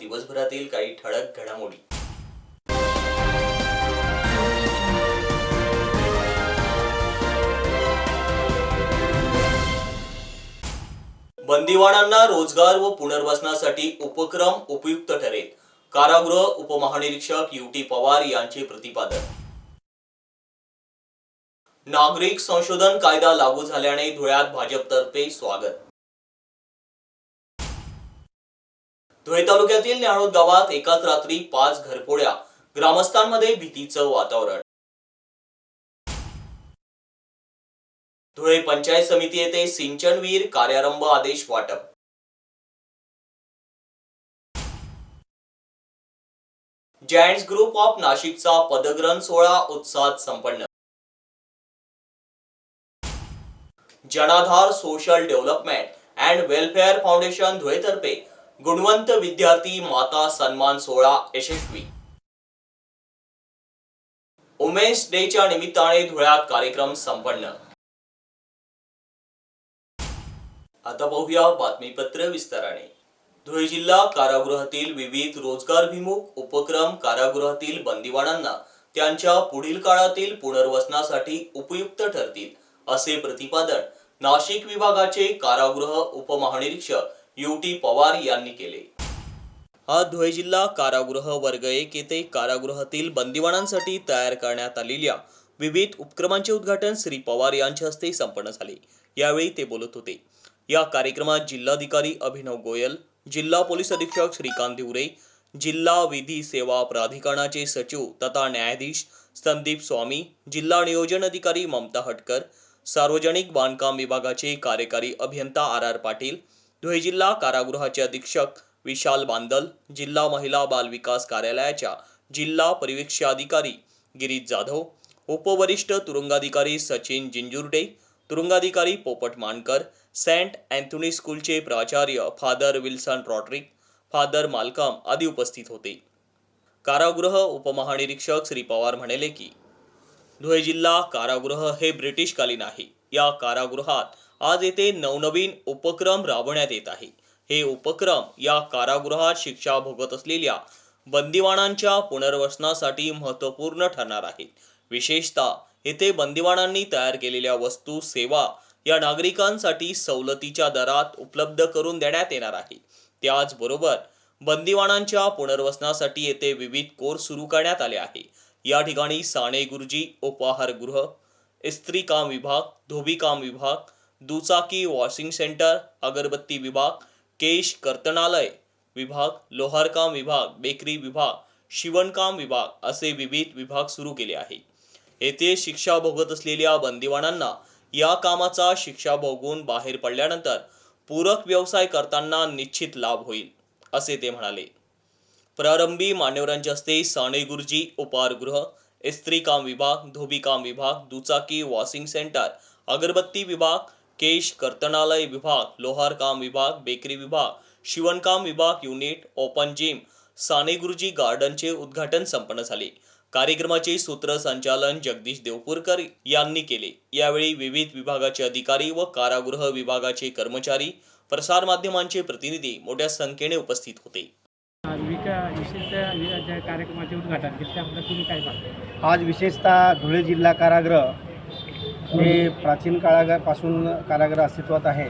दिवसभरातील काही ठळक घडामोडी. बंदीवाडांना रोजगार व पुनर्वसनासाठी उपक्रम उपयुक्त ठरेल. कारागृह उपमहानिरीक्षक यू टी पवार यांचे प्रतिपादन. नागरिक संशोधन कायदा लागू झाल्याने धुळ्यात भाजपतर्फे स्वागत. धुळे तालुक्यातील न्याणोद गावात एकाच रात्री पाच घरफोड्या ग्रामस्थांमध्ये भीतीचं वातावरण. धुळे पंचायत समिती येथे सिंचनवीर कार्यारंभ आदेश वाटप. जायंट्स ग्रुप ऑफ नाशिकचा पदग्रहण सोहळा उत्साहात संपन्न. Janadhar social development and welfare foundation धुळेतर्फे गुणवंत विद्यार्थी माता सन्मान सोहळा यशस्वी. उमेश डेच्या निमित्ताने धुळ्यात कार्यक्रम संपन्न. आता पाहूया बातमीपत्र विस्ताराने. धुळे जिल्हा कारागृहातील विविध रोजगारभिमुख उपक्रम कारागृहातील बंदिवानांना त्यांच्या पुढील काळातील पुनर्वसनासाठी उपयुक्त ठरतील असे प्रतिपादन नाशिक विभागाचे कारागृह उपमहानिरीक्षक यू टी पवार यांनी केले. हा धुळे जिल्हा कारागृह वर्ग एक येथे कारागृहातील बंदिवानांसाठी तयार करण्यात आलेल्या विविध उपक्रमांचे उद्घाटन श्री पवार यांच्या हस्ते संपन्न झाले. यावेळी ते बोलत होते. या कार्यक्रमात जिल्हाधिकारी अभिनव गोयल जिल्हा पोलीस अधीक्षक श्रीकांत दिवरे जिल्हा विधी सेवा प्राधिकरणाचे सचिव तथा न्यायाधीश संदीप स्वामी जिल्हा नियोजन अधिकारी ममता हटकर सार्वजनिक बांधकाम विभागाचे कार्यकारी अभियंता आर आर पाटील धुळे जिल्हा कारागृहाचे अधीक्षक विशाल बांदल जिल्हा महिला बाल विकास कार्यालयाच्या जिल्हा परिवेक्षाधिकारी गिरीश जाधव उपवरिष्ठ तुरुंगाधिकारी सचिन जिंजुर्डे तुरुंगाधिकारी पोपट मानकर सेंट अँथोनी स्कूलचे प्राचार्य father Wilson Rodrick father Malcolm आदी उपस्थित होते. कारागृह उपमहानिरीक्षक श्री पवार म्हणाले की धुळे जिल्हा कारागृह हे ब्रिटिशकालीन आहे. या कारागृहात आज येथे नवनवीन उपक्रम राबवण्यात येत आहे. हे उपक्रम या कारागृहात शिक्षा भोगत असलेल्या बंदिवानांच्या पुनर्वसनासाठी महत्त्वपूर्ण ठरणार आहेत विशेषतः येथे बंदिवानांनी तयार केलेल्या वस्तू सेवा या नागरिकांसाठी सवलतीच्या दरात उपलब्ध करून देण्यात येणार आहे. त्याचबरोबर बंदिवानांच्या पुनर्वसनासाठी येथे विविध कोर्स सुरू करण्यात आले आहे. या ठिकाणी साने गुरुजी उपाहारगृह स्त्री काम विभाग धोबी काम विभाग दुचाकी वॉशिंग सेंटर अगरबत्ती विभाग केश कर्तनालय विभाग लोहारकाम विभाग बेकरी विभाग शिवणकाम विभाग असे विविध विभाग सुरू केले आहे. येथे शिक्षा भोगत असलेल्या बंदिवानांना या कामाचा शिक्षा भोगून बाहेर पडल्यानंतर पूरक व्यवसाय करताना निश्चित लाभ होईल असे ते म्हणाले. प्रारंभी मान्यवरांच्या हस्ते साने गुरुजी उपहारगृह इस्त्री काम विभाग धोबीकाम विभाग दुचाकी वॉशिंग सेंटर अगरबत्ती विभाग केश कर्तनालय विभाग लोहार काम विभाग बेकरी विभाग शिवणकाम विभाग unit open gym Sane Guruji गार्डनचे उद्घाटन संपन्न झाले. कार्यक्रमाचे सूत्रसंचालन जगदीश देवपूरकर यांनी केले. यावेळी विविध विभागाचे अधिकारी व कारागृह विभागाचे कर्मचारी प्रसारमाध्यमांचे प्रतिनिधी मोठ्या संख्येने उपस्थित होते. आज विशेषतः धुळे जिल्हा कारागृह हे प्राचीन काळापासून कारागृह अस्तित्वात आहे.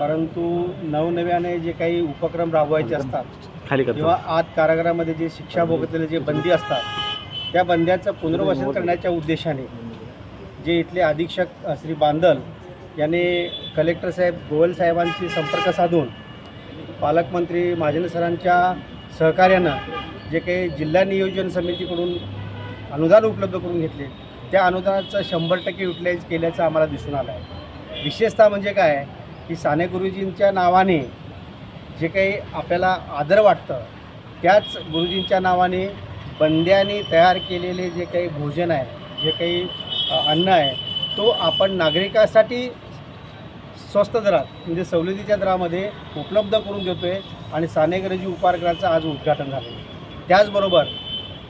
परंतु नवनव्याने जे काही उपक्रम राबवायचे असतात किंवा आत कारागृहामध्ये जे शिक्षा भोगतलेले जे बंदी असतात त्या बंद्यांचं पुनर्वसन करण्याच्या उद्देशाने जे इथले अधीक्षक श्री बांदल यांनी कलेक्टर साहेब गोयल साहेबांशी संपर्क साधून पालकमंत्री महाजन सरांच्या सहकार्यानं जे काही जिल्हा नियोजन समितीकडून अनुदान उपलब्ध करून घेतले त्या अनुदानाचं शंभर टक्के युटिलाइज केल्याचं आम्हाला दिसून आलं आहे. विशेषतः म्हणजे काय की साने गुरुजींच्या नावाने जे काही आपल्याला आदर वाटतं त्याच गुरुजींच्या नावाने बंद्याने तयार केलेले जे काही भोजन आहे जे काही अन्न आहे तो आपण नागरिकासाठी स्वस्त दरात म्हणजे सवलतीच्या दरामध्ये उपलब्ध करून देतो आहे आणि सानेगरजी उपहारगृहाचं आज उद्घाटन झालं त्याचबरोबर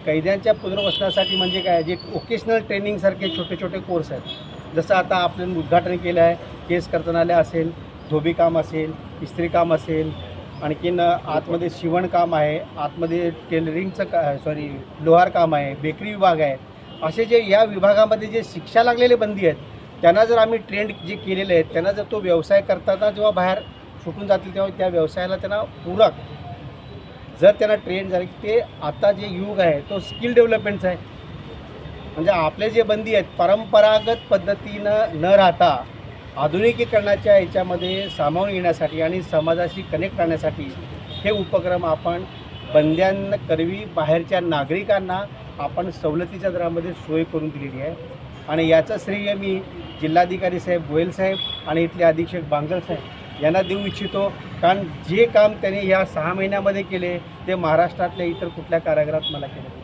कैद्यांच्या पुनर्वसनासाठी म्हणजे काय? जे ओकेशनल ट्रेनिंगसारखे छोटे छोटे कोर्स आहेत. जसं आता आपण उद्घाटन केलं आहे केस कर्तनालय असेल धोबीकाम असेल इस्त्री काम असेल आणखीन आतमध्ये शिवणकाम आहे आतमध्ये टेलरिंगचं का सॉरी लोहार काम आहे बेकरी विभाग आहे. असे जे या विभागामध्ये जे शिक्षा लागलेले बंदी आहेत त्यांना जर आम्ही ट्रेंड जे केलेले आहेत त्यांना जर तो व्यवसाय करताना जेव्हा बाहेर सुटून जातील तेव्हा त्या व्यवसायाला त्यांना पूरक जर त्यांना ट्रेन झाले की ते आता जे युग आहे तो स्किल डेव्हलपमेंटचा आहे. म्हणजे आपले जे बंदी आहेत परंपरागत पद्धतीनं न राहता आधुनिकीकरणाच्या याच्यामध्ये सामावून येण्यासाठी आणि समाजाशी कनेक्ट राहण्यासाठी हे उपक्रम आपण बंद्यांकरवी बाहेरच्या नागरिकांना आपण सवलतीच्या दरामध्ये सोय करून दिलेली आहे. आणि याचं श्रेय मी जिल्हाधिकारी साहेब गोयल साहेब आणि इथले अधीक्षक बांगल साहेब यांना देऊ इच्छितो. कारण जे काम त्यांनी या सहा महिन्यामध्ये केले ते महाराष्ट्रातल्या इतर कुठल्या कारागृहात मला केले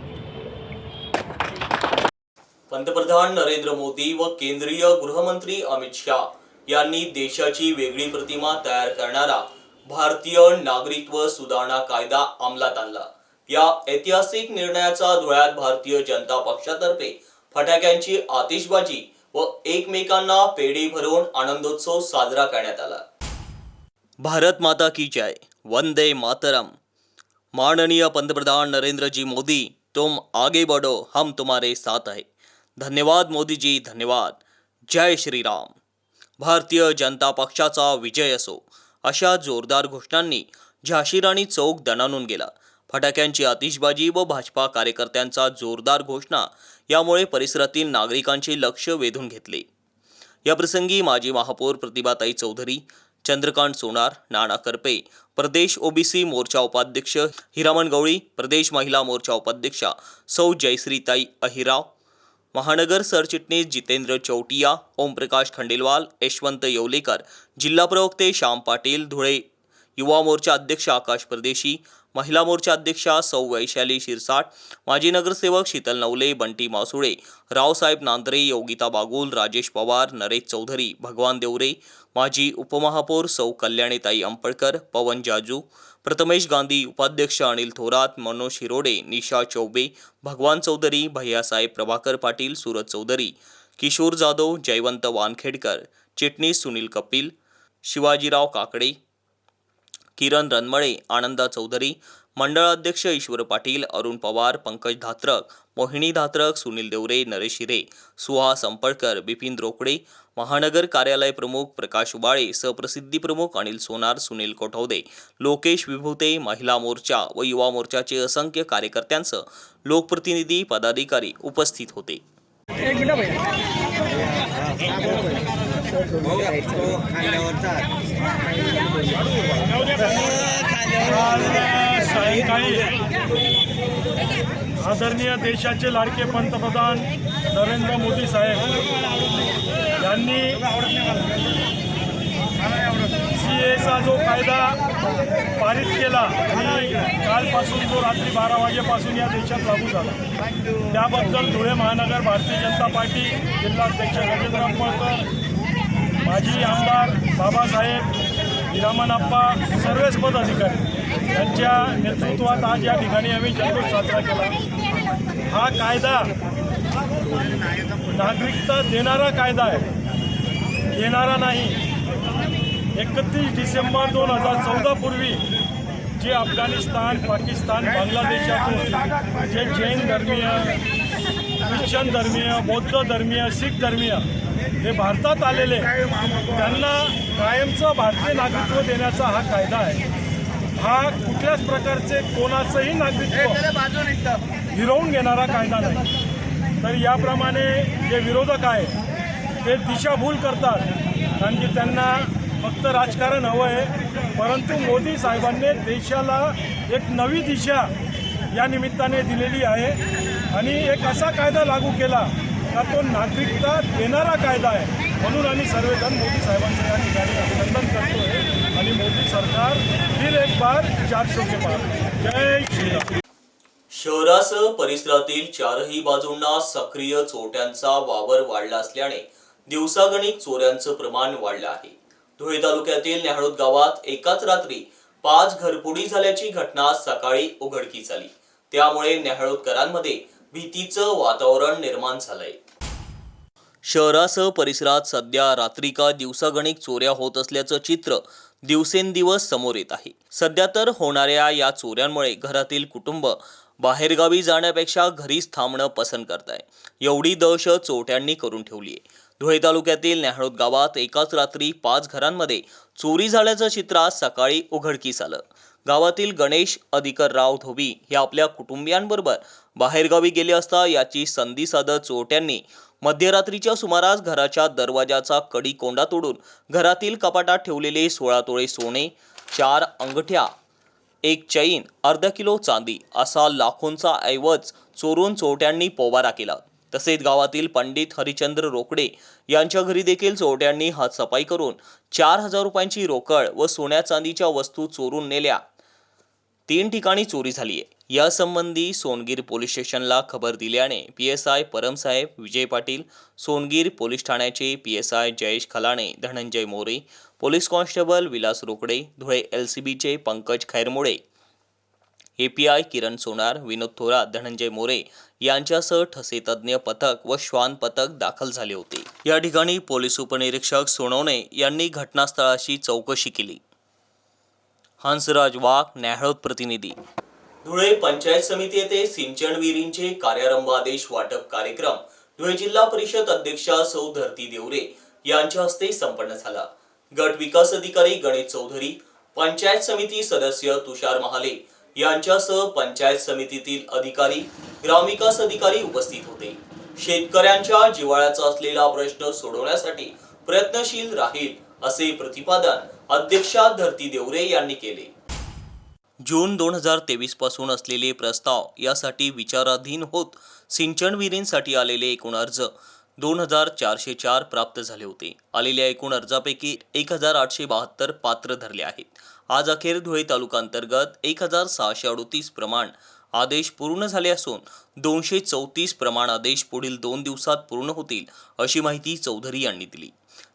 पंतप्रधान नरेंद्र मोदी व केंद्रीय गृहमंत्री अमित शाह यांनी देशाची वेगळी प्रतिमा तयार करणारा भारतीय नागरिकत्व सुधारणा कायदा अंमलात आणला. या ऐतिहासिक निर्णयाचा धुळ्यात भारतीय जनता पक्षातर्फे फटाक्यांची आतिषबाजी व एकमेकांना पेढी भरून आनंदोत्सव साजरा करण्यात आला. भारत माता की जय। वंदे मातरम। माननीय पंतप्रधान नरेंद्र जी मोदी तुम आगे बढ़ो हम तुम्हारे साथ है। धन्यवाद मोदी जी धन्यवाद। जय श्रीराम भारतीय जनता पक्षाचा विजय असो अशा जोरदार घोषणांनी झाशीराणी चौक दणानून गेला. फटाक्यांची आतिषबाजी व भाजपा कार्यकर्त्यांचा जोरदार घोषणा यामुळे परिसरातील नागरिकांचे लक्ष वेधून घेतले. याप्रसंगी माजी महापौर प्रतिभाताई चौधरी चंद्रकांत सोनार नाना करपे प्रदेश ओबीसी मोर्चा उपाध्यक्ष हिरामण गवळी प्रदेश महिला मोर्चा उपाध्यक्षा सौ जयश्रीताई अहिराव महानगर सरचिटणीस जितेंद्र चौटिया ओमप्रकाश खंडेलवाल यशवंत येवलेकर जिल्हा प्रवक्ते श्याम पाटील धुळे युवा मोर्चा अध्यक्ष आकाश परदेशी महिला मोर्चा अध्यक्षा सौ वैशाली शिरसाट माजी नगरसेवक शीतल नवले बंटी मासुळे रावसाहेब नांदरे योगिता बागुल राजेश पवार नरेश चौधरी भगवान देवरे माजी उपमहापौर सौ कल्याणीताई अंपळकर पवन जाजू प्रथमेश गांधी उपाध्यक्ष अनिल थोरात मनोज हिरोडे निशा चौबे भगवान चौधरी भैयासाहेब प्रभाकर पाटील सूरज चौधरी किशोर जाधव जयवंत वानखेडकर चिटणीस सुनील कपिल शिवाजीराव काकडे किरण रनमळे आनंदा चौधरी मंडळाध्यक्ष ईश्वर पाटील अरुण पवार पंकज धात्रक मोहिनी धात्रक सुनील देवरे नरेश हिरे सुहा संपळकर बिपिन रोकडे महानगर कार्यालय प्रमुख प्रकाश उबाळे सहप्रसिद्धी प्रमुख अनिल सोनार सुनील कोठवदे लोकेश विभूते महिला मोर्चा व युवा मोर्चाचे असंख्य कार्यकर्त्यांसह लोकप्रतिनिधी पदाधिकारी उपस्थित होते. आदरणीय देशाचे लाडके पंतप्रधान नरेंद्र मोदी साहेब यांनी सी एचा जो कायदा पारित केला आणि कालपासून जो रात्री बारा वाजेपासून या देशात लागू झाला. त्याबद्दल धुळे महानगर भारतीय जनता पार्टी जिल्हाध्यक्ष राजेंद्र अंबळकर माजी आमदार बाबासाहेब हिरामनप्पा सर्वच पदाधिकारी यांच्या नेतृत्वात आज या ठिकाणी आम्ही जल्लोष साजरा केला. हा कायदा नागरिकता देणारा कायदा आहे. घेणारा नाही. एकतीस डिसेंबर दोन हजार चौदा पूर्वी जे अफगाणिस्तान पाकिस्तान बांगलादेशातून जे जैन धर्मीय ख्रिश्चन धर्मीय बौद्ध धर्मीय शीख धर्मीय हे भारतात आलेले त्यांना कायमचं भारतीय नागरिकत्व देण्याचा हा कायदा आहे. हा कुठल्याच प्रकारचे कोणाचंही नागरिकत्व हिरवून घेणारा कायदा नाही. तर याप्रमाणे जे विरोधक आहे ते दिशाभूल करतात. कारण की त्यांना फक्त राजकारण हवं आहे परंतु मोदी साहेबांनी देशाला एक नवी दिशा या निमित्ताने दिलेली आहे. आणि एक असा कायदा लागू केला का तो नागरिकता देणारा कायदा आहे. म्हणून आम्ही सर्वजण मोदी साहेबांचं या ठिकाणी अभिनंदन करतोय. आणि मोदी सरकार फिर एक बार चारशे के पार जय श्रीराम. शहरासह परिसरातील चारही बाजूंना सक्रिय चोरट्यांचा वावर वाढला असल्याने दिवसागणिक चोऱ्यांचं प्रमाण वाढलं आहे. धुळे तालुक्यातील न्याहाळोद गावात एकाच रात्री पाच घरपुडी झाल्याची घटना सकाळी उघडकीस आली. त्यामुळे न्याहाळोदकरांमध्ये भीतीचं वातावरण निर्माण झालंय. शहरासह परिसरात सध्या रात्री का दिवसागणिक चोऱ्या होत असल्याचं चित्र दिवसेंदिवस समोर येत आहे. सध्या तर होणाऱ्या या चोऱ्यांमुळे घरातील कुटुंब बाहेरगावी जाण्यापेक्षा घरीच थांबणं पसंत करत आहे एवढी दहशत चोरट्यांनी करून ठेवली आहे धुळे तालुक्यातील न्याहळोद गावात एकाच रात्री पाच घरांमध्ये चोरी झाल्याचं चित्र आज सकाळी उघडकीस आलं. गावातील गणेश अधिकरराव धोबी हे आपल्या कुटुंबियांबरोबर बाहेरगावी गेले असता याची संधी साधत चोरट्यांनी मध्यरात्रीच्या सुमारास घराच्या दरवाजाचा कडी कोंडा तोडून घरातील कपाटात ठेवलेले सोळा तोळे सोने चार अंगठ्या एक चैन अर्धा किलो चांदी असा लाखोंचा ऐवज चोरून चोरट्यांनी पोबारा केला. तसेच गावातील पंडित हरिचंद्र रोकडे यांच्या घरी देखील चोरट्यांनी हातसफाई करून चार हजार रुपयांची रोकड व सोन्या चांदीच्या वस्तू चोरून नेल्या. तीन ठिकाणी चोरी झाली आहे. यासंबंधी सोनगीर पोलीस स्टेशनला खबर दिल्याने पी एस आय परमसाहेब विजय पाटील सोनगीर पोलीस ठाण्याचे P S I Jayesh Khalane Dhananjay More police constable Vilas Rokade Dhule L C बीचे पंकज खैरमोळे एपीआय किरण सोनार विनोद थोरात धनंजय मोरे यांच्यासह ठसे तज्ज्ञ पथक व श्वान पथक दाखल झाले होते. या ठिकाणी पोलीस उपनिरीक्षक सोनवणे यांनी घटनास्थळाशी चौकशी केली. हंसराज वाघ न्याहळोद प्रतिनिधी. धुळे पंचायत समिती येथे सिंचन विहिरींचे कार्यारंभ आदेश वाटप कार्यक्रम. धुळे जिल्हा परिषद अध्यक्षा सौ धरती देवरे यांच्या हस्ते संपन्न झाला. गट विकास अधिकारी गणेश चौधरी पंचायत समिती सदस्य तुषार महाले यांच्यासह पंचायत समितीतील अधिकारी ग्रामविकास अधिकारी उपस्थित होते. शेतकऱ्यांच्या जिव्हाळ्याचा असलेला प्रश्न सोडवण्यासाठी प्रयत्नशील राहील असे प्रतिपादन अध्यक्षा धरती देवरे यांनी केले. जून दोन हजार तेवीसपासून असलेले प्रस्ताव यासाठी विचाराधीन होत सिंचन विहिरींसाठी आलेले एकूण अर्ज दोन हजार चारशे चार प्राप्त झाले होते. आलेल्या एकूण अर्जापैकी एक हजार आठशे बहात्तर पात्र धरले आहेत. आज अखेर धुळे तालुकांतर्गत एक हजार सहाशे अडोतीस प्रमाण आदेश पूर्ण झाले असून दोनशे चौतीस प्रमाण आदेश पुढील दोन दिवसात पूर्ण होतील अशी माहिती चौधरी यांनी दिली.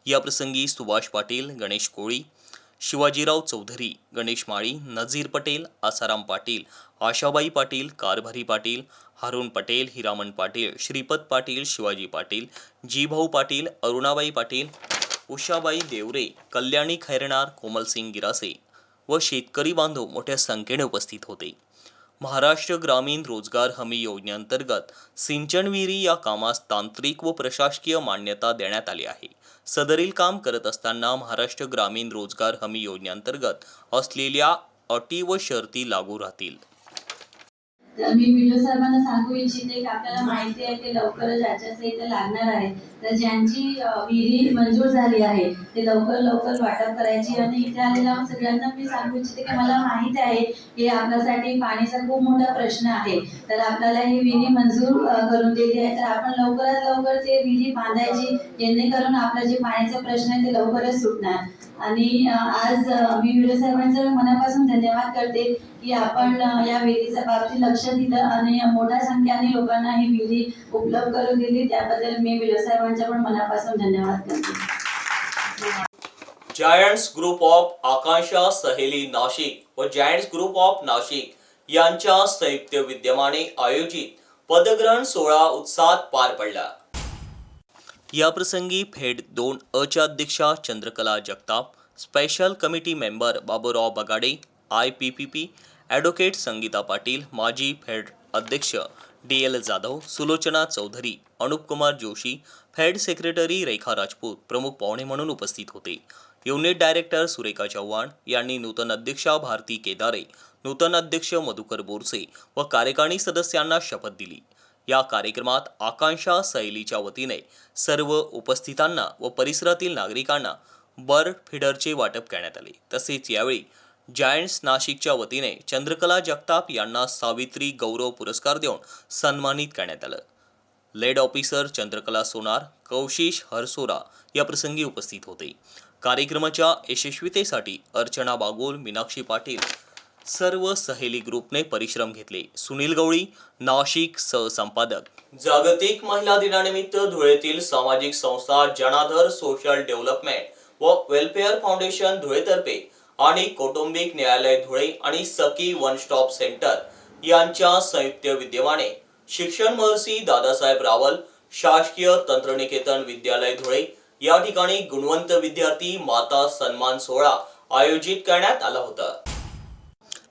याप्रसंगी सुभाष पाटील गणेश कोळी शिवाजीराव चौधरी गणेश माळी नझीर पटेल आसाराम पाटील आशाबाई पाटील कारभारी पाटील हारून पटेल हिरामन पाटील श्रीपद पाटील शिवाजी पाटील जीभाऊ पाटील अरुणाबाई पाटील उषाबाई देवरे कल्याणी खैरणार कोमलसिंग गिरासे व शेतकरी बांधव मोठ्या संख्येने उपस्थित होते. महाराष्ट्र ग्रामीण रोजगार हमी योजनेअंतर्गत सिंचन विहिरी या कामास तांत्रिक व प्रशासकीय मान्यता देण्यात आली आहे. सदरील काम करत असताना महाराष्ट्र ग्रामीण रोजगार हमी योजनेअंतर्गत असलेल्या अटी व शर्ती लागू राहतील. मी विडिओ साहेबांना सांगू इच्छिते की आपल्याला माहिती आहे ते लवकरच याच्याचे इथे लागणार आहे. तर ज्यांची विहिरी मंजूर झाली आहे ते लवकर लवकर वाटप करायची आणि इथे आलेल्या सगळ्यांना मी सांगू इच्छिते की मला माहिती आहे की आपल्यासाठी पाणीचा खूप मोठा प्रश्न आहे. तर आपल्याला ही विहिरी मंजूर करून दिली आहे. तर आपण लवकरात लवकर ते विहिरी बांधायची जेणेकरून आपला जे पाण्याचा प्रश्न आहे ते लवकरच सुटणार. आणि आज मी व्हिडिओ साहेबांचं मनापासून धन्यवाद करते. की आपण या विहिरीच्या बाबतीत लक्ष दिलं आणि मोठ्या संख्येने लोकांना ही विहिरी उपलब्ध करून दिली. त्याबद्दल मी व्हिडिओ साहेबांच्या पण मनापासून धन्यवाद करते. जायंट्स ग्रुप ऑफ आकांक्षा सहेली नाशिक व जायंट्स ग्रुप ऑफ नाशिक यांच्या संयुक्त विद्यमाने आयोजित पदग्रहण सोहळा उत्साहात पार पडला. याप्रसंगी फेड दोन अच्या अध्यक्षा Chandrakala Jagtap special committee member Baburao Bagade I P P P advocate Sangita Patil माजी फेड अध्यक्ष D L Jadhav Sulochana Chaudhari Anupkumar Joshi fed secretary Rekha Rajput प्रमुख पाहुणे म्हणून उपस्थित होते. युनिट डायरेक्टर सुरेखा चव्हाण यांनी नूतन अध्यक्षा भारती केदारे नूतन अध्यक्ष मधुकर बोरसे व कार्यकारिणी सदस्यांना शपथ दिली. या कार्यक्रमात आकांक्षा सैलीच्या वतीने सर्व उपस्थितांना व परिसरातील नागरिकांना बर्ड फिडरचे वाटप करण्यात आले. तसेच यावेळी जायंट्स नाशिकच्या वतीने चंद्रकला जगताप यांना सावित्री गौरव पुरस्कार देऊन सन्मानित करण्यात आलं. लेड ऑफिसर चंद्रकला सोनार कौशिश हरसोरा या प्रसंगी उपस्थित होते. कार्यक्रमाच्या यशस्वीतेसाठी अर्चना बागोल मीनाक्षी पाटील सर्व सहेली ग्रुपने परिश्रम घेतले. सुनील गवळी नाशिक सहसंपादक. जागतिक महिला दिनानिमित्त धुळेतील सामाजिक संस्था जनाधर सोशल डेव्हलपमेंट व वेलफेअर फाउंडेशन धुळेतर्फे आणि कौटुंबिक न्यायालय धुळे आणि सखी वन स्टॉप सेंटर यांच्या संयुक्त विद्यमाने शिक्षण महर्षी दादासाहेब रावल शासकीय तंत्रनिकेतन विद्यालय धुळे या ठिकाणी गुणवंत विद्यार्थी माता सन्मान सोहळा आयोजित करण्यात आला होता.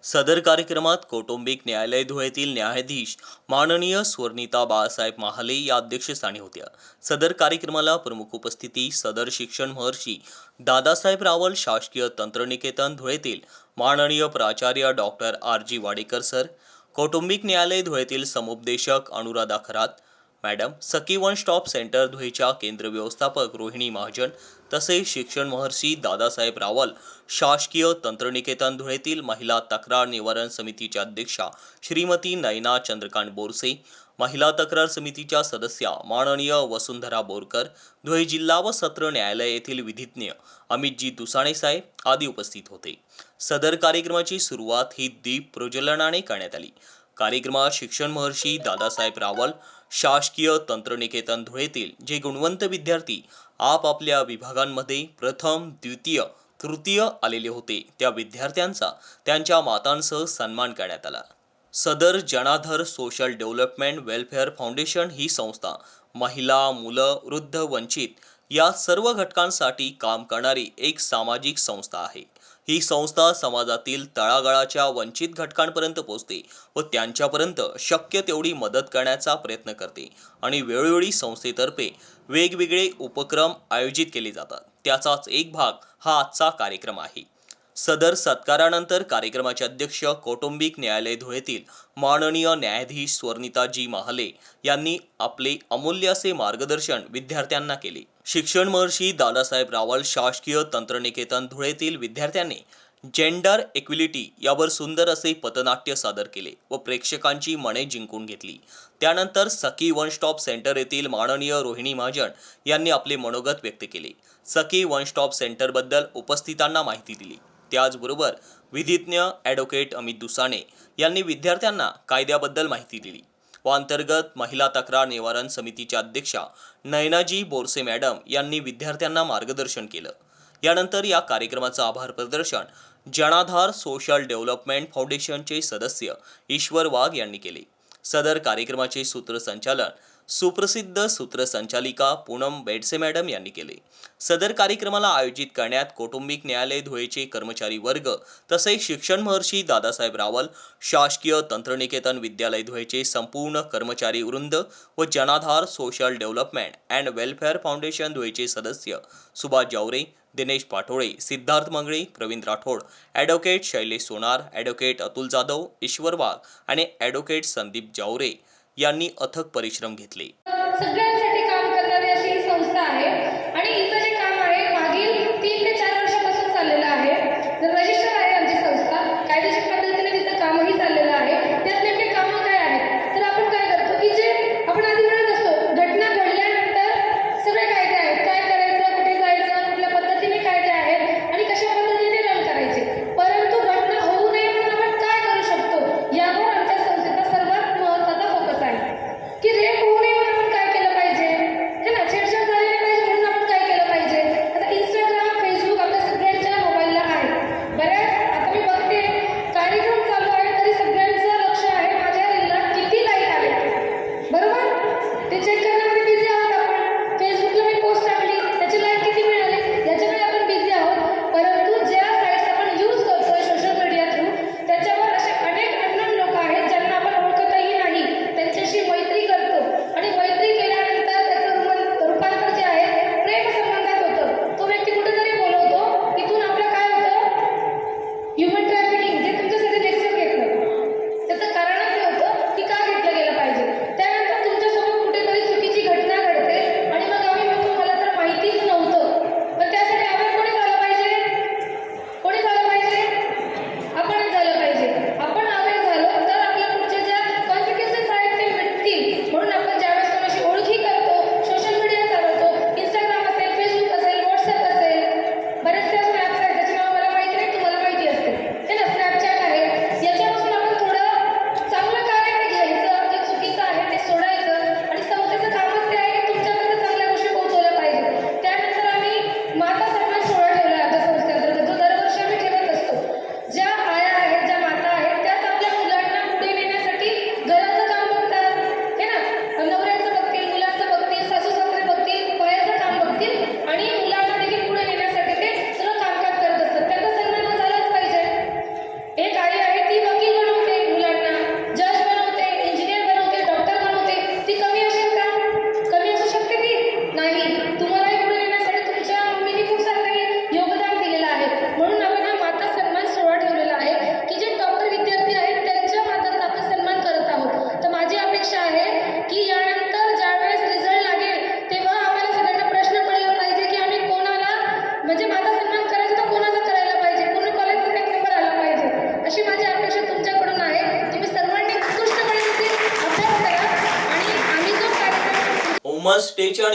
सदर कार्यक्रमात कौटुंबिक न्यायालय धुळेतील न्यायाधीश माननीय स्वर्णिता बाळासाहेब महाले या अध्यक्षस्थानी होत्या. सदर कार्यक्रमाला प्रमुख उपस्थिती सदर शिक्षण महर्षी दादासाहेब रावल शासकीय तंत्रनिकेतन धुळेतील माननीय प्राचार्य doctor R G Wadekar sir कौटुंबिक न्यायालय धुळेतील समुपदेशक Anuradha Kharat madam Sakhi one stop centre धुळेच्या केंद्र व्यवस्थापक रोहिणी महाजन तसेच शिक्षण महर्षी दादासाहेब रावल शासकीय तंत्रनिकेतन धुळेतील महिला तक्रार निवारण समितीच्या अध्यक्षा श्रीमती नयना चंद्रकांत बोरसे महिला तक्रार समितीच्या सदस्या माननीय वसुंधरा बोरकर धुळे जिल्हा व सत्र न्यायालय येथील विधिज्ञ अमितजी दुसाणे साहेब आदी उपस्थित होते. सदर कार्यक्रमाची सुरुवात ही दीप प्रज्वलनाने करण्यात आली. कार्यक्रमात शिक्षण महर्षी दादासाहेब रावल शासकीय तंत्रनिकेतन धुळेतील जे गुणवंत विद्यार्थी आपापल्या विभागांमध्ये प्रथम द्वितीय तृतीय आलेले होते त्या विद्यार्थ्यांचा त्यांच्या मातांसह सन्मान करण्यात आला. सदर Janadhar social development welfare foundation ही संस्था महिला मुलं वृद्ध वंचित या सर्व घटकांसाठी काम करणारी एक सामाजिक संस्था आहे. ही संस्था समाजातील तळागाळाच्या वंचित घटकांपर्यंत पोहोचते व त्यांच्यापर्यंत शक्य तेवढी मदत करण्याचा प्रयत्न करते. आणि वेळोवेळी संस्थेतर्फे वेगवेगळे उपक्रम आयोजित केले जातात. त्याचाच एक भाग हा आजचा कार्यक्रम आहे. सदर सत्कारानंतर कार्यक्रमाचे अध्यक्ष कौटुंबिक न्यायालय धुळेतील माननीय न्यायाधीश स्वर्णिताजी महाले यांनी आपले अमूल्य असे मार्गदर्शन विद्यार्थ्यांना केले. शिक्षण महर्षी दादासाहेब रावल शासकीय तंत्रनिकेतन धुळेतील विद्यार्थ्यांनी जेंडर इक्विलिटी यावर सुंदर असे पथनाट्य सादर केले व प्रेक्षकांची मने जिंकून घेतली. त्यानंतर सखी वन स्टॉप सेंटर येथील माननीय रोहिणी महाजन यांनी आपले मनोगत व्यक्त केले. सखी वन स्टॉप सेंटरबद्दल उपस्थितांना माहिती दिली. त्याचबरोबर विधिज्ञ ॲडव्होकेट अमित दुसाने यांनी विद्यार्थ्यांना कायद्याबद्दल माहिती दिली. व अंतर्गत महिला तक्रार निवारण समितीच्या अध्यक्षा नयनाजी बोरसे मॅडम यांनी विद्यार्थ्यांना मार्गदर्शन केलं. यानंतर या कार्यक्रमाचं आभार प्रदर्शन जनाधार सोशल डेव्हलपमेंट फाउंडेशनचे सदस्य ईश्वर वाघ यांनी केले. सदर कार्यक्रमाचे सूत्रसंचालन सुप्रसिद्ध सूत्रसंचालिका पूनम बेडसे मॅडम यांनी केले. सदर कार्यक्रमाला आयोजित करण्यात कौटुंबिक न्यायालय धुळेचे कर्मचारी वर्ग तसेच शिक्षण महर्षी दादासाहेब रावल शासकीय तंत्रनिकेतन विद्यालय धुळेचे संपूर्ण कर्मचारी वृंद व Janadhar social development and welfare foundation धुळेचे सदस्य सुभाष जावरे दिनेश पाठोळे सिद्धार्थ मंगळे प्रवीण राठोड ॲडव्होकेट शैलेश सोनार ॲडव्होकेट अतुल जाधव ईश्वर वाघ आणि ॲडव्होकेट संदीप जावरे. यांनी अथक परिश्रम घेतले.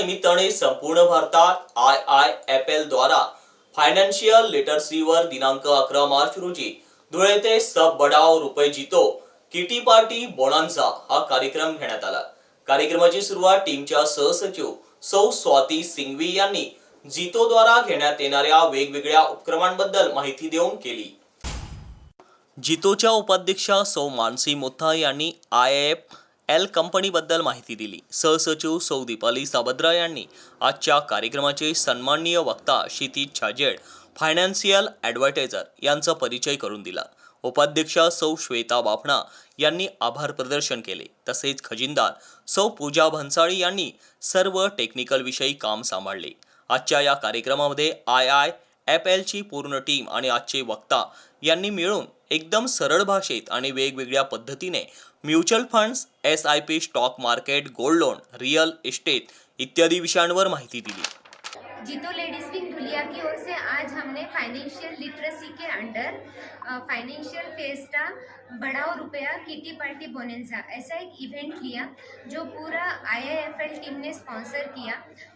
निमित्ताने संपूर्ण भारतात आय आय एफ एल द्वारा फायनान्शियल लिटरसीवर दिनांक अकरा मार्च रोजी धुळे ते सब बडाव रुपये जितो किटी पार्टी बोणांचा हा कार्यक्रम घेण्यात आला. कार्यक्रमाची सुरुवात टीमच्या सहसचिव सौ स्वाती सिंघवी यांनी जितोद्वारा घेण्यात येणाऱ्या वेगवेगळ्या उपक्रमांबद्दल माहिती देऊन केली. जितोच्या उपाध्यक्षा सौ मानसी मोथा यांनी आय एफ एल कंपनीबद्दल माहिती दिली. सहसचिव सौ दीपाली साबद्रा यांनी आजच्या कार्यक्रमाचे सन्माननीय वक्ता क्षितिज छाजेड फायनान्शियल ॲडव्हायटायझर यांचा परिचय करून दिला. उपाध्यक्ष सौ श्वेता बाफणा यांनी आभार प्रदर्शन केले. तसेच खजिनदार सौ पूजा भन्साळी यांनी सर्व टेक्निकल विषयी काम सांभाळले. आजच्या या कार्यक्रमामध्ये आय आय एफ एलची पूर्ण टीम आणि आजचे वक्ता यांनी मिळून एकदम सरळ भाषेत आणि वेगवेगळ्या पद्धतीने mutual funds S I P stock market gold loan real estate इत्यादी विषयांवर माहिती दिली. जीतो लेडीज विंग धुलिया की ओर से आज हमने फाइनेंशियल लिटरेसी के अंडर फाइनेंशियल फेस्टा बढ़ाओ रुपया किटी पार्टी बोनेंसा ऐसा एक इवेंट लिया जो पूरा आईआईएफएल टीम ने स्पॉन्सर किया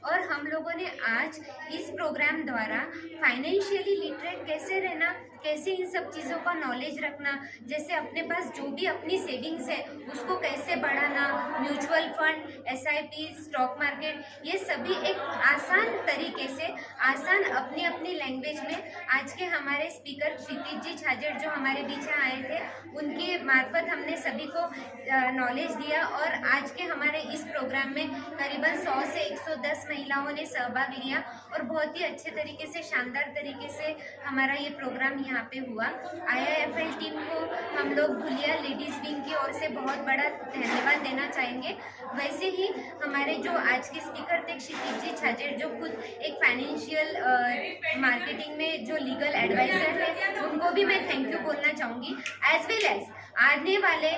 और हम लोगों ने आज इस प्रोग्राम द्वारा फाइनेंशियली लिटरेट कैसे रहना कैसे इन सब चीज़ों का नॉलेज रखना, जैसे अपने पास जो भी अपनी सेविंग्स है, उसको कैसे बढ़ाना mutual fund SIP stock market ये सभी एक आसान तरीके से, आसान अपनी अपनी लैंग्वेज में आज के हमारे स्पीकर क्षितिज जी छाजर जो हमारे बीच आए थे, उनके मार्फत हमने सभी को नॉलेज दिया और आज के हमारे इस प्रोग्राम में करीबन 100 से 110 महिलाओं ने सहभाग लिया और बहुत ही अच्छे तरीके से, शानदार तरीके से हमारा ये प्रोग्राम यहाँ पे हुआ। आईआईएफएल टीम को हम लोग भुलिया लेडीज़ विंग की ओर से बहुत बड़ा धन्यवाद देना चाहेंगे। वैसे ही हमारे जो आज के स्पीकर थे, क्षितिज जी छाजेर, जो खुद एक फाइनेंशियल मार्केटिंग में जो लीगल एडवाइजर है, उनको भी मैं थैंक यू बोलना चाहूँगी। एज वेल एज आने वाले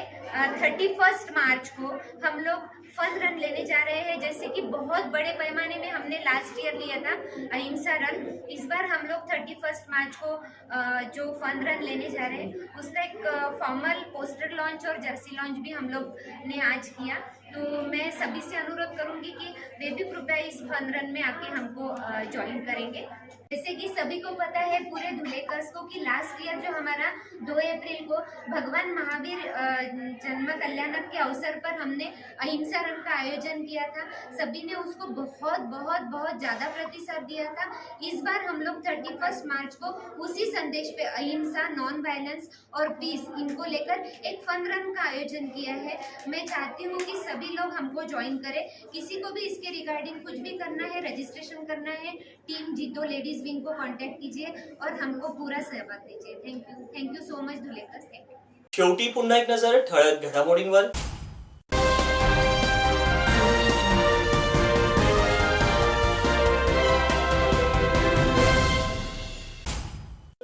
थर्टी फ़र्स्ट मार्च को हम लोग फन रन लेने जा रहे हैं, जैसे कि बहुत बड़े पैमाने में हमने लास्ट ईयर लिया था, अहिंसा रन। इस बार हम लोग थर्टी फ़र्स्ट मार्च को जो फन रन लेने जा रहे हैं, उसका एक फॉर्मल पोस्टर लॉन्च और जर्सी लॉन्च भी हम लोग ने आज किया। तो मैं सभी से अनुरोध करूँगी कि वे भी कृपया इस फन रन में आके हमको ज्वाइन करेंगे। जैसे कि सभी को पता है पूरे धुलेकस को कि लास्ट ईयर जो हमारा 2 अप्रैल को भगवान महावीर जन्म कल्याणक के अवसर पर हमने अहिंसा रन का आयोजन किया था, सभी ने उसको बहुत बहुत बहुत ज़्यादा प्रतिशत दिया था। इस बार हम लोग थर्टी मार्च को उसी संदेश पे अहिंसा नॉन वायलेंस और पीस इनको लेकर एक फन रन का आयोजन किया है। मैं चाहती हूँ कि सभी लोग हमको ज्वाइन करें। किसी को भी इसके रिगार्डिंग कुछ भी करना है रजिस्ट्रेशन करना है टीम जीतो लेडीज विंग को कांटेक्ट कीजिए और हमको पूरा सहभाग दीजिए। Thank you thank you so much Dhulekar thank you शेवटी पुन्हा एक नजर ठळक घडामोडींवर.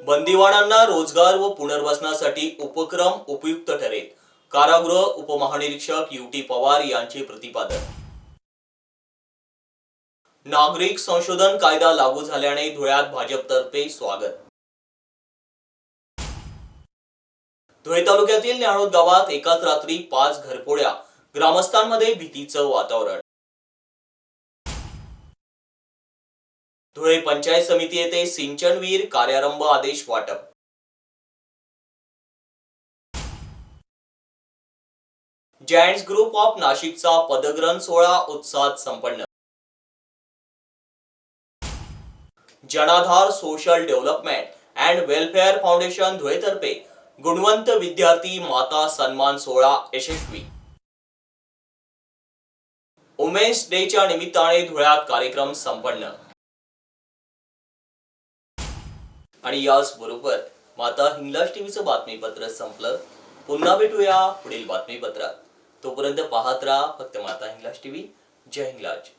बंदिवानांना रोजगार व पुनर्वसनासाठी उपक्रम उपयुक्त ठरेल. कारागृह उपमहानिरीक्षक यू टी पवार यांचे प्रतिपादन. नागरिक संशोधन कायदा लागू झाल्याने धुळ्यात भाजपतर्फे स्वागत. धुळे तालुक्यातील न्याणोद गावात एकाच रात्री पाच घरपोड्या ग्रामस्थांमध्ये भीतीचं वातावरण. धुळे पंचायत समिती येथे सिंचनवीर कार्यारंभ आदेश वाटप. जायंट्स ग्रुप ऑफ नाशिकचा पदग्रहण सोहळा उत्साहात संपन्न Janadhar social development and welfare foundation धुळेतर्फे गुणवंत विद्यार्थी माता सन्मान सोहळा यशस्वी उमेन्स डेच्या निमित्ताने धुळ्यात कार्यक्रम संपन्न आणि याच बरोबर माता हिंगलाज टीव्हीचं बातमीपत्र संपलं पुन्हा भेटूया पुढील बातमीपत्रात तोपर्यंत पाहत राहा फक्त माता हिंगलाज टीव्ही. जय हिंगलाज